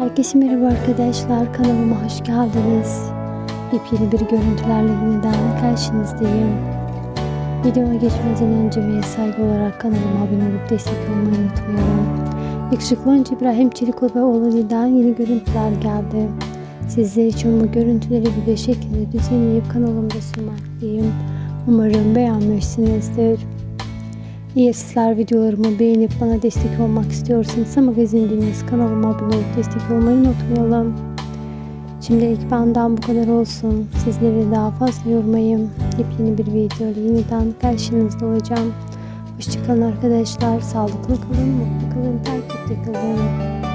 Herkese merhaba arkadaşlar. Kanalıma hoş geldiniz. Yepyeni bir görüntülerle yeniden karşınızdayım. Videoya geçmeden önce ve saygı olarak kanalıma abone olup destek olmayı unutmayalım. Yakışıklı oyuncu İbrahim Çelikol ve oğlu yeni görüntüler geldi. Sizler için bu görüntüleri video şeklinde düzenleyip kanalımda sunmaktayım. Umarım beğenmişsinizdir. İyi sizler videolarımı beğenip bana destek olmak istiyorsanız magazin dinleyiz kanalıma abone olup destek olmayı unutmayalım. Şimdilik benden bu kadar olsun. Sizleri daha fazla yormayayım. Yepyeni bir video ile yeniden karşınızda olacağım. Hoşçakalın arkadaşlar. Sağlıklı kalın, mutlu kalın, takipte kalın.